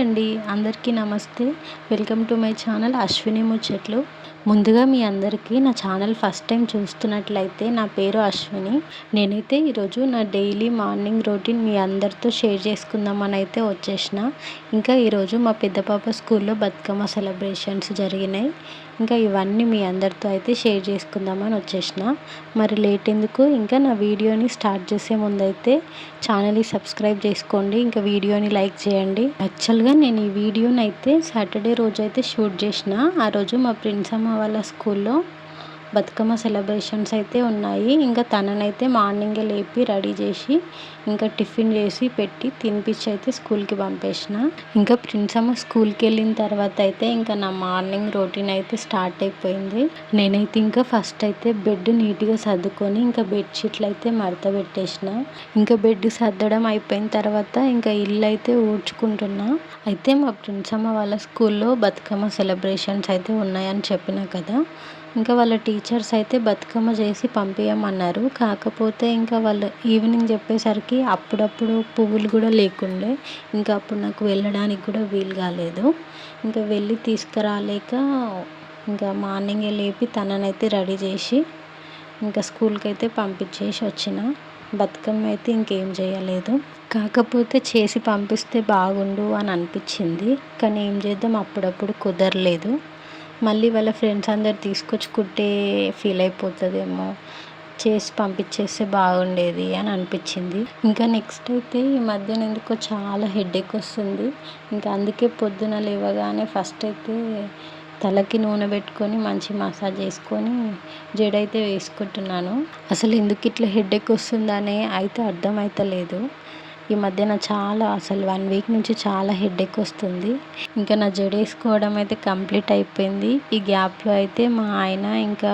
అండి. అందరికీ నమస్తే. Welcome to my channel Ashwini ముచ్చట్లు. ముందుగా మీ అందరికీ నా ఛానల్ ఫస్ట్ టైం చూస్తున్నట్లయితే నా పేరు అశ్విని. నేనైతే ఈరోజు నా డైలీ మార్నింగ్ రొటీన్ మీ అందరితో షేర్ చేసుకుందామని అయితే వచ్చేసిన. ఇంకా ఈరోజు మా పెద్ద పాప స్కూల్లో బతుకమ్మ సెలబ్రేషన్స్ జరిగినాయి. ఇంకా ఇవన్నీ మీ అందరితో అయితే షేర్ చేసుకుందామని వచ్చేసిన. మరి లేట్ ఎందుకు? ఇంకా నా వీడియోని స్టార్ట్ చేసే ముందైతే ఛానల్ని సబ్స్క్రైబ్ చేసుకోండి. ఇంకా వీడియోని లైక్ చేయండి. యాక్చువల్గా నేను ఈ వీడియోని అయితే సాటర్డే రోజు అయితే షూట్ చేసిన. ఆ రోజు మా ఫ్రెండ్స్ అమ్మ వాళ్ళ స్కూల్లో బతుకమ్మ సెలబ్రేషన్స్ అయితే ఉన్నాయి. ఇంకా తననైతే మార్నింగే లేపి రెడీ చేసి ఇంకా టిఫిన్ చేసి పెట్టి తినిపించి అయితే స్కూల్కి పంపేసిన. ఇంకా ప్రిన్స్ అమ్మ స్కూల్కి వెళ్ళిన తర్వాత అయితే ఇంకా నా మార్నింగ్ రొటీన్ అయితే స్టార్ట్ అయిపోయింది. నేనైతే ఇంకా ఫస్ట్ అయితే బెడ్ నీట్గా సర్దుకొని ఇంకా బెడ్షీట్లు అయితే మడత పెట్టేసిన. ఇంకా బెడ్ సర్దడం అయిపోయిన తర్వాత ఇంకా ఇల్లు అయితే ఊడ్చుకుంటున్నా. అయితే మా ప్రిన్స్ అమ్మ వాళ్ళ స్కూల్లో బతుకమ్మ సెలబ్రేషన్స్ అయితే ఉన్నాయని చెప్పిన కదా. ఇంకా వాళ్ళ టీచర్స్ అయితే బతుకమ్మ చేసి పంపించమన్నారు కాకపోతే ఇంకా వాళ్ళు ఈవినింగ్ చెప్పేసరికి అప్పుడప్పుడు పువ్వులు కూడా లేకుండే. ఇంకా అప్పుడు నాకు వెళ్ళడానికి కూడా వీలు కాలేదు. ఇంకా వెళ్ళి తీసుకురాలేక ఇంకా మార్నింగే లేపి తననైతే రెడీ చేసి ఇంకా స్కూల్కి అయితే పంపించేసి వచ్చిన. బతుకమ్మ అయితే ఇంకేం చేయలేదు. కాకపోతే చేసి పంపిస్తే బాగుండు అని అనిపించింది. కానీ ఏం చేద్దాం? అప్పుడప్పుడు కుదరలేదు. మళ్ళీ వాళ్ళ ఫ్రెండ్స్ అందరు తీసుకొచ్చుకుంటే ఫీల్ అయిపోతుందేమో. చేసి పంపించేస్తే బాగుండేది అని అనిపించింది. ఇంకా నెక్స్ట్ అయితే ఈ మధ్యన ఎందుకో చాలా హెడేక్ వస్తుంది. ఇంకా అందుకే పొద్దున లేవగానే ఫస్ట్ అయితే తలకి నూనె పెట్టుకొని మంచి మసాజ్ చేసుకొని జడైతే వేసుకుంటున్నాను. అసలు ఎందుకు ఇట్లా హెడేక్ వస్తుందనే అయితే అర్థమవుతలేదు ఈ మధ్యన చాలా అసలు వన్ వీక్ నుంచి చాలా హెడేక్ వస్తుంది. ఇంకా నా జడ వేసుకోవడం అయితే కంప్లీట్ అయిపోయింది. ఈ గ్యాప్లో అయితే మా ఆయన ఇంకా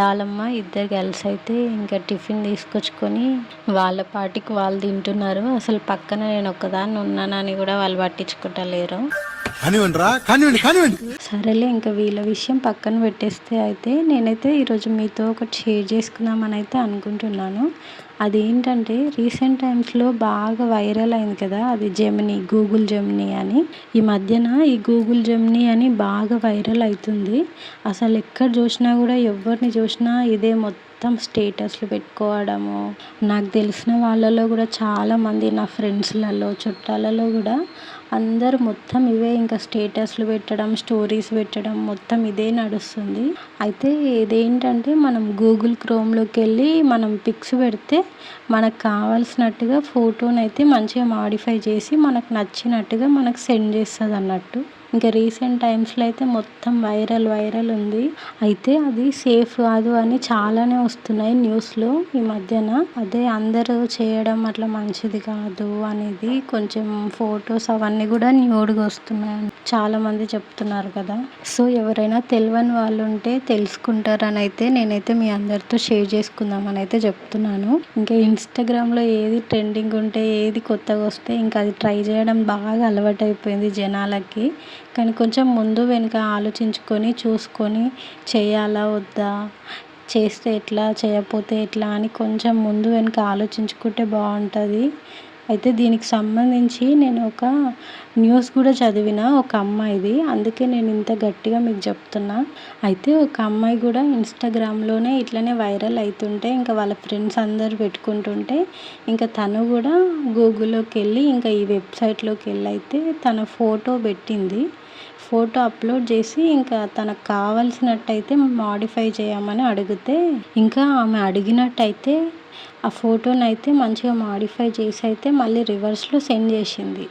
డాలమ్మ ఇద్దరు కలిసి అయితే ఇంకా టిఫిన్ తీసుకొచ్చుకొని వాళ్ళ పాటికి వాళ్ళు తింటున్నారు. అసలు పక్కన నేను ఒక్కదాన్ని ఉన్నానని కూడా వాళ్ళు పట్టించుకుంటలేరు సరేలే ఇంకా వీళ్ళ విషయం పక్కన పెట్టేస్తే అయితే నేనైతే ఈరోజు మీతో ఒకటి షేర్ చేసుకుందామని అయితే అనుకుంటున్నాను. అదేంటంటే రీసెంట్ టైమ్స్లో బాగా వైరల్ అయింది కదా అది జెమినీ గూగుల్ జెమినీ అని. ఈ మధ్యన ఈ గూగుల్ జెమినీ అని బాగా వైరల్ అవుతుంది. అసలు ఎక్కడ చూసినా కూడా ఎవరిని చూసినా ఇదే మొత్తం మొత్తం స్టేటస్లు పెట్టుకోవడము. నాకు తెలిసిన వాళ్ళలో కూడా చాలామంది నా ఫ్రెండ్స్లలో చుట్టాలలో కూడా అందరు మొత్తం ఇవే ఇంకా స్టేటస్లు పెట్టడం స్టోరీస్ పెట్టడం మొత్తం ఇదే నడుస్తుంది. అయితే ఇదేంటంటే మనం గూగుల్ క్రోమ్లోకి వెళ్ళి మనం పిక్స్ పెడితే మనకు కావాల్సినట్టుగా ఫోటోని అయితే మంచిగా మాడిఫై చేసి మనకు నచ్చినట్టుగా మనకు సెండ్ చేస్తుంది అన్నట్టు ఇంకా రీసెంట్ టైమ్స్లో అయితే మొత్తం వైరల్ వైరల్ ఉంది. అయితే అది సేఫ్ కాదు అని చాలానే వస్తున్నాయి న్యూస్లో ఈ మధ్యన. అదే అందరూ చేయడం అట్లా మంచిది కాదు అనేది కొంచెం ఫొటోస్ అవన్నీ కూడా న్యూడ్గా వస్తున్నాయి చాలామంది చెప్తున్నారు కదా. సో ఎవరైనా తెలియని వాళ్ళు ఉంటే తెలుసుకుంటారని అయితే నేనైతే మీ అందరితో షేర్ చేసుకుందామని అయితే చెప్తున్నాను. ఇంకా ఇన్స్టాగ్రామ్లో ఏది ట్రెండింగ్ ఉంటే ఏది కొత్తగా వస్తే ఇంకా అది ట్రై చేయడం బాగా అలవాటు అయిపోయింది జనాలకి. కానీ కొంచెం ముందు వెనుక ఆలోచించుకొని చూసుకొని చేయాలా వద్దా? చేస్తే ఎట్లా చేయకపోతే ఎట్లా అని కొంచెం ముందు వెనుక ఆలోచించుకుంటే బాగుంటుంది. అయితే దీనికి సంబంధించి నేను ఒక న్యూస్ కూడా చదివిన ఒక అమ్మాయిది. అందుకే నేను ఇంత గట్టిగా మీకు చెప్తున్నా. అయితే ఒక అమ్మాయి కూడా ఇన్స్టాగ్రామ్లోనే ఇట్లనే వైరల్ అవుతుంటే ఇంకా వాళ్ళ ఫ్రెండ్స్ అందరు పెట్టుకుంటుంటే ఇంకా తను కూడా గూగుల్లోకి వెళ్ళి ఇంకా ఈ వెబ్సైట్లోకి వెళ్ళి అయితే తన ఫోటో పెట్టింది. ఫోటో అప్లోడ్ చేసి ఇంకా తనకు కావాల్సినట్టయితే మాడిఫై చేయమని అడిగితే ఇంకా ఆమె అడిగినట్టయితే ఆ ఫోటోని అయితే మంచిగా మాడిఫై చేసి అయితే మళ్ళీ రివర్స్లో సెండ్ చేసింది.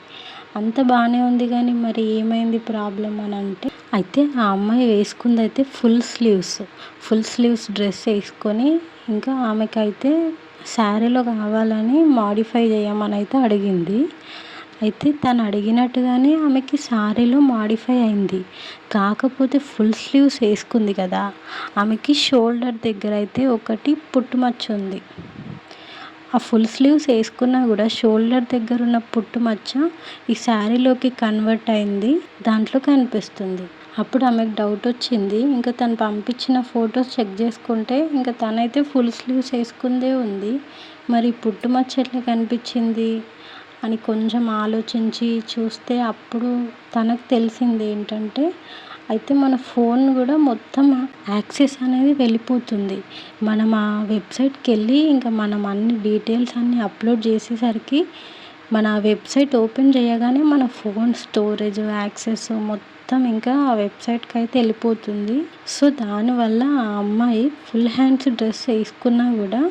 అంత బాగానే ఉంది కానీ మరి ఏమైంది ప్రాబ్లం అని అంటే అయితే ఆ అమ్మాయి వేసుకుంది అయితే full sleeves full sleeves dress వేసుకొని ఇంకా ఆమెకైతే శారీలో కావాలని మాడిఫై చేయమని అయితే అడిగింది. అయితే తను అడిగినట్టుగానే ఆమెకి శారీలో మాడిఫై అయింది. కాకపోతే ఫుల్ స్లీవ్స్ వేసుకుంది కదా. ఆమెకి షోల్డర్ దగ్గర అయితే ఒకటి పుట్టుమచ్చ ఉంది. ఆ ఫుల్ స్లీవ్స్ వేసుకున్నా కూడా షోల్డర్ దగ్గర ఉన్న పుట్టుమచ్చ ఈ శారీలోకి కన్వర్ట్ అయింది దాంట్లో కనిపిస్తుంది. అప్పుడు ఆమెకు డౌట్ వచ్చింది. ఇంకా తను పంపించిన ఫొటోస్ చెక్ చేసుకుంటే ఇంకా తనైతే ఫుల్ స్లీవ్స్ వేసుకుందే ఉంది. మరి పుట్టుమచ్చ ఎట్లా కనిపించింది? అని కొంచెం ఆలోచించి చూస్తే అప్పుడు తనకు తెలిసింది ఏంటంటే అయితే మన ఫోన్ కూడా మొత్తం యాక్సెస్ అనేది వెళ్ళిపోతుంది. మనం ఆ వెబ్సైట్కి వెళ్ళి ఇంకా మనం అన్ని డీటెయిల్స్ అన్నీ అప్లోడ్ చేసేసరికి మన వెబ్సైట్ ఓపెన్ చేయగానే మన ఫోన్ స్టోరేజ్ యాక్సెస్ మొత్తం ఇంకా ఆ వెబ్సైట్కి అయితే వెళ్ళిపోతుంది. సో దానివల్ల ఆ అమ్మాయి ఫుల్ హ్యాండ్స్ డ్రెస్ వేసుకున్నా కూడా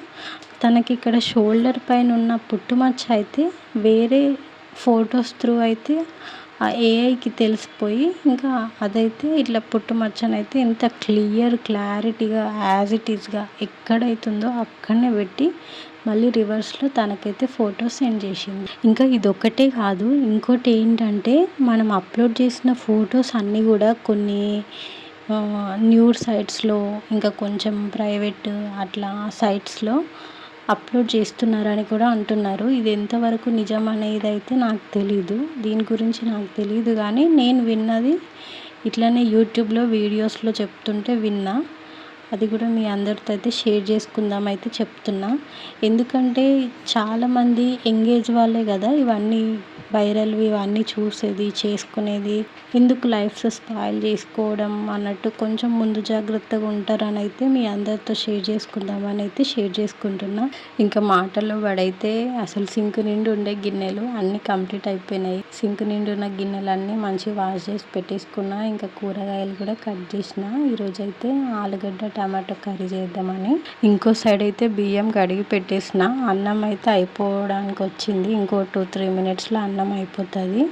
తనకి ఇక్కడ షోల్డర్ పైన ఉన్న పుట్టుమచ్చ అయితే వేరే ఫొటోస్ త్రూ అయితే ఆ ఏఐకి తెలిసిపోయి ఇంకా అదైతే ఇట్లా పుట్టుమచ్చనైతే ఎంత క్లియర్ క్లారిటీగా యాజ్ ఇట్ ఈస్గా ఎక్కడైతుందో అక్కడనే పెట్టి మళ్ళీ రివర్స్లో తనకైతే ఫోటో సెండ్ చేసింది. ఇంకా ఇదొక్కటే కాదు ఇంకోటి ఏంటంటే మనం అప్లోడ్ చేసిన ఫొటోస్ అన్నీ కూడా కొన్ని న్యూడ్ సైట్స్లో ఇంకా కొంచెం ప్రైవేట్ అట్లా సైట్స్లో అప్లోడ్ చేస్తున్నారని కూడా అంటున్నారు. ఇది ఎంతవరకు నిజం అనేది అయితే నాకు తెలీదు. దీని గురించి నాకు తెలియదు కానీ నేను విన్నది ఇట్లనే యూట్యూబ్లో వీడియోస్లో చెప్తుంటే విన్నా. అది కూడా మీ అందరితో అయితే షేర్ చేసుకుందాం అయితే చెప్తున్నా. ఎందుకంటే చాలామంది ఎంగేజ్ వాళ్ళే కదా ఇవన్నీ వైరల్వి ఇవన్నీ చూసేది చేసుకునేది. ఎందుకు లైఫ్స్ స్పాయిల్ చేసుకోవడం అన్నట్టు కొంచెం ముందు జాగ్రత్తగా ఉంటారని అయితే మీ అందరితో షేర్ చేసుకుందామని అయితే షేర్ చేసుకుంటున్నా. ఇంకా మాటల్లో పడైతే అసలు సింక్ నిండి ఉండే గిన్నెలు అన్నీ కంప్లీట్ అయిపోయినాయి. సింక్ నిండి ఉన్న గిన్నెలు అన్నీ మంచిగా వాష్ చేసి పెట్టేసుకున్నా ఇంకా కూరగాయలు కూడా కట్ చేసిన. ఈరోజైతే ఆలుగడ్డ టమాటో కర్రీ చేద్దామని. ఇంకో సైడ్ అయితే బియ్యం కడిగి పెట్టేసిన. అన్నం అయితే అయిపోవడానికి వచ్చింది ఇంకో టూ త్రీ మినిట్స్లో అన్నం అన్నం అయిపోతుంది.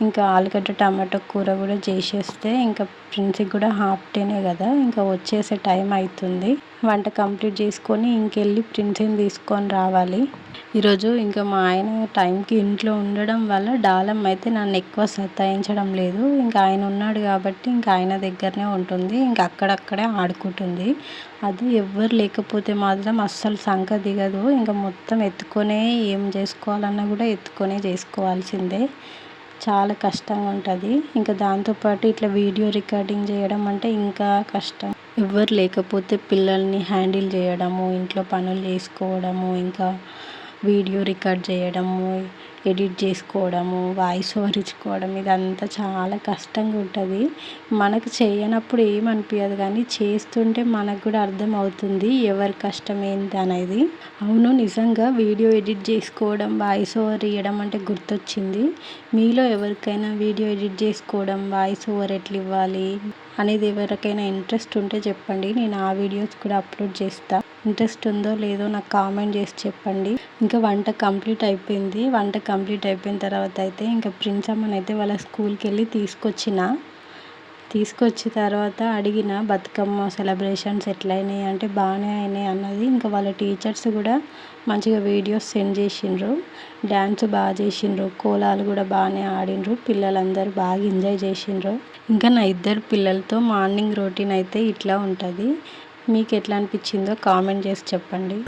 ఇంకా ఆలుగడ్డ టమాటో కూర కూడా చేసేస్తే ఇంకా ప్రిన్స్కి కూడా హాఫ్ డేనే కదా ఇంకా వచ్చేసే టైం అవుతుంది వంట కంప్లీట్ చేసుకొని ఇంకెళ్ళి ప్రిన్స్ని తీసుకొని రావాలి. ఈరోజు ఇంకా మా ఆయన టైంకి ఇంట్లో ఉండడం వల్ల డాలం అయితే నన్ను ఎక్కువ సతాయించడం లేదు. ఇంకా ఆయన ఉన్నాడు కాబట్టి ఇంకా ఆయన దగ్గరనే ఉంటుంది ఇంకా అక్కడక్కడే ఆడుకుంటుంది. అది ఎవ్వరు లేకపోతే మాత్రం అస్సలు సంఖ దిగదు. ఇంకా మొత్తం ఎత్తుకొనే ఏం చేసుకోవాలన్నా కూడా ఎత్తుకొనే చేసుకోవాల్సిందే. చాలా కష్టంగా ఉంటుంది. ఇంకా దాంతోపాటు ఇట్లా వీడియో రికార్డింగ్ చేయడం అంటే ఇంకా కష్టం. ఎవ్వరు లేకపోతే పిల్లల్ని హ్యాండిల్ చేయడము ఇంట్లో పనులు చేసుకోవడము ఇంకా వీడియో రికార్డ్ చేయడము ఎడిట్ చేసుకోవడము వాయిస్ ఓవర్ ఇచ్చుకోవడం ఇదంతా చాలా కష్టంగా ఉంటుంది. మనకు చేయనప్పుడు ఏమనిపించదు కానీ చేస్తుంటే మనకు కూడా అర్థమవుతుంది ఎవరి కష్టం ఏంటి అనేది. అవును నిజంగా వీడియో ఎడిట్ చేసుకోవడం వాయిస్ ఓవర్ ఇవ్వడం అంటే గుర్తొచ్చింది. మీలో ఎవరికైనా వీడియో ఎడిట్ చేసుకోవడం వాయిస్ ఓవర్ ఎట్లా ఇవ్వాలి అనేది ఎవరికైనా ఇంట్రెస్ట్ ఉంటే చెప్పండి. నేను ఆ వీడియోస్ కూడా అప్లోడ్ చేస్తాను ఇంట్రెస్ట్ ఉందో లేదో నాకు కామెంట్ చేసి చెప్పండి. ఇంకా వంట కంప్లీట్ అయిపోయింది. వంట కంప్లీట్ అయిపోయిన తర్వాత అయితే ఇంకా ప్రిన్స్ అమ్మని అయితే వాళ్ళ స్కూల్కి వెళ్ళి తీసుకొచ్చిన. తీసుకొచ్చిన తర్వాత అడిగిన బతుకమ్మ సెలబ్రేషన్స్ ఎట్లయినాయి? అంటే బాగానే అయినాయి అన్నది ఇంకా వాళ్ళ టీచర్స్ కూడా మంచిగా వీడియోస్ సెండ్ చేసిండ్రు. డ్యాన్స్ బాగా చేసిండ్రు. కోలాలు కూడా బాగానే ఆడిండ్రు. పిల్లలందరూ బాగా ఎంజాయ్ చేసిండ్రు. ఇంకా నా ఇద్దరు పిల్లలతో మార్నింగ్ రొటీన్ అయితే ఇట్లా ఉంటుంది. మీకు ఎట్లా అనిపించిందో కామెంట్ చేసి చెప్పండి.